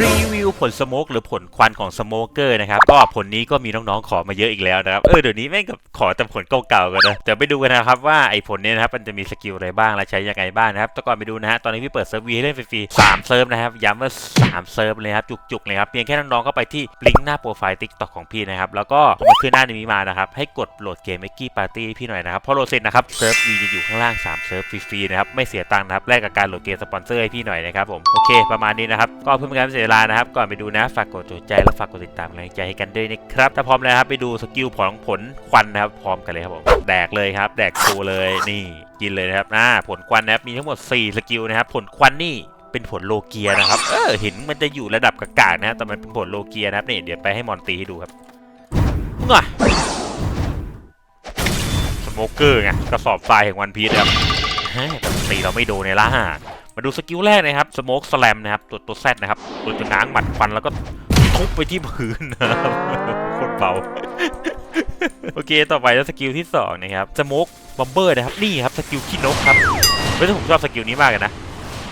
รี วิวผลสโมกหรือผลควันของสโมเกอร์นะครับก็ผลนี้ก็มีน้องๆขอมาเยอะอีกแล้วนะครับเออเดี๋ยวนี้แม่งกับขอแต่ผลเก่าๆกันนะเดี๋ยวไปดูกันนะครับว่าไอ้ผลเนี้นะครับมันจะมีสกิลอะไรบ้างและใช้ยังไงบ้างนะครับแต่ก่อนไปดูนะฮะตอนนี้พี่เปิดเซิร์ฟวีให้เล่นฟรีๆสามเซิร์ฟนะครับย้ำว่าสามเซิร์ฟเลยครับจุกๆเลยครับเพียงแค่น้องๆเข้าไปที่ลิงก์หน้าโปรไฟล์ทิกตอกของพี่นะครับแล้วก็พอมาขึ้นหน้านี้มานะครับให้กดโหลดเกมเมกกี้ปาร์ตี้พี่หน่อยนะครับพอโหลดเสร็จนะครับเซิร์ฟวีจะอยู่ข้างล่างสามเซิร์ฟฟรีๆนะครับไม่เสียตังค์นะครับแลกกับการโหลดเกมสปอนเซอร์ให้พี่หน่อยนะครับผมโอเคประมาณนี้นะครับก็เพื่อไม่ให้การเสียเวลานะครับก่อนไปดูนะ ฝากกดถูกใจและฝากกดติดตามกำลังใจให้กันด้วยนะครับ ถ้าพร้อมแล้วครับไปดูสกิลผลผลควันนะครับ พร้อมกันเลยครับผม แดกเลยครับ แดกโชว์เลยนี่กินเลยนะครับอ่าผลควันนะครับมีทั้งหมด 4 สกิลนะครับ ผลควันนี่เป็นผลโลเกียนะครับ เออเห็นมันจะอยู่ระดับกากๆนะแต่มันเป็นผลโลเกียนะครับนี่เดี๋ยวไปให้มอนตีให้ดูครับง่ะสโมเกอร์ไงกระสอบทรายแห่งวันพีชครับฮะแต่ตีเราไม่โดนในล่า มาดูสกิลแรกนะครับสโมกสแลมนะครับตัวตัวแซดนะครับตัวจะง้างหมัดควันแล้วก็ทุบไปที่พื้นนะครับโคตรเบาโอเค ต่อไปแล้วสกิลที่สองนะครับสโมกบอมเบอร์นะครับนี่ครับสกิลขี้นกครับเฮ้ยแต่ผมชอบสกิลนี้มากเลยนะ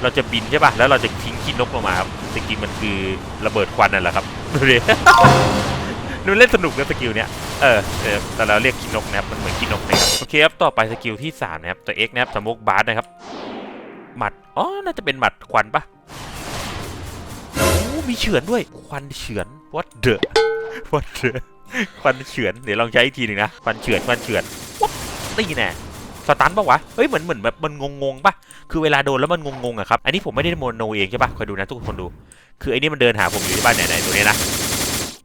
เราจะบินใช่ป่ะแล้วเราจะทิ้งขี้นกลงมาครับจริงๆมันคือระเบิดควันนั่นแหละครับดูดิดูเล่นสนุกนะสกิลเนี้ยเออเออแต่เราเรียกขี้นกนะครับมันเหมือนขี้นกนะครับโอเคครับต่อไปสกิลที่สามนะครับตัว X นะครับสโมกบาร์นะครับ หมัด อ๋อ น่าจะเป็นหมัดควันปะโอ้มีเฉือนด้วย ควันเฉือน what the what the ควันเฉือน เดี๋ยวลองใช้อีกทีหนึ่งนะ ควันเฉือน ควันเฉือนวับนี่แน่สตันปะวะ เฮ้ย เหมือนเหมือนแบบมันงงๆปะคือเวลาโดนแล้วมันงงๆอะครับ อันนี้ผมไม่ได้โมโนเองใช่ปะคอยดูนะทุกคนดู คือไอ้นี่มันเดินหาผมอยู่ที่บ้านไหนๆตัวนี้นะ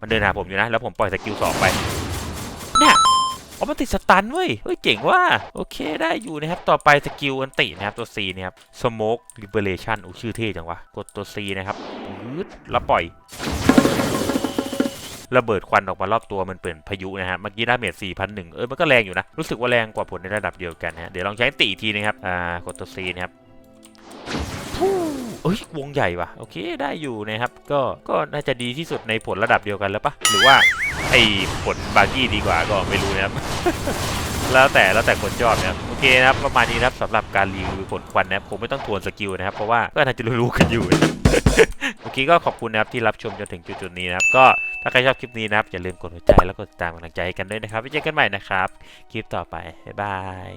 มันเดินหาผมอยู่นะ แล้วผมปล่อยสกิลสองไป เนี่ย อ๋อมันติดสตันเว้ย เฮ้ยเจ๋งว่า โอเคได้อยู่นะครับ ต่อไปสกิลอันตินะครับตัว C นะครับ Smoke Liberation อู้ชื่อเท่จังวะ กดตัว C นะครับปื๊ดแล้วปล่อย ระเบิดควันออกมารอบตัวมันเปลี่ยนพายุนะฮะ เมื่อกี้ดาเมจ4,001 เออมันก็แรงอยู่นะ รู้สึกว่าแรงกว่าผลในระดับเดียวกันนะฮะ เดี๋ยวลองใช้ติอีกทีนะครับ อ่า กดตัว C นะครับ เอ้ยวงใหญ่ว่ะ โอเค ได้อยู่นะครับ ก็ ก็น่าจะดีที่สุดในผลระดับเดียวกันแล้วปะหรือว่าไอ้ผลบาร์กี้ดีกว่าก็ไม่รู้นะครับ แล้วแต่แล้วแต่คนชอบนะครับ โอเคนะครับ ประมาณนี้นะครับสำหรับการรีวิวผลควันนะครับ ผมไม่ต้องทวนสกิลนะครับ เพราะว่าก็น่าจะรู้ๆกันอยู่โอเคก็ขอบคุณนะครับที่รับชมจนถึงจุดๆนี้นะครับ ก็ถ้าใครชอบคลิปนี้นะครับอย่าลืมกดหัวใจแล้วกดติดตามกำลังใจให้กันด้วยนะครับไว้เจอกันใหม่นะครับ คลิปต่อไปบ๊ายบาย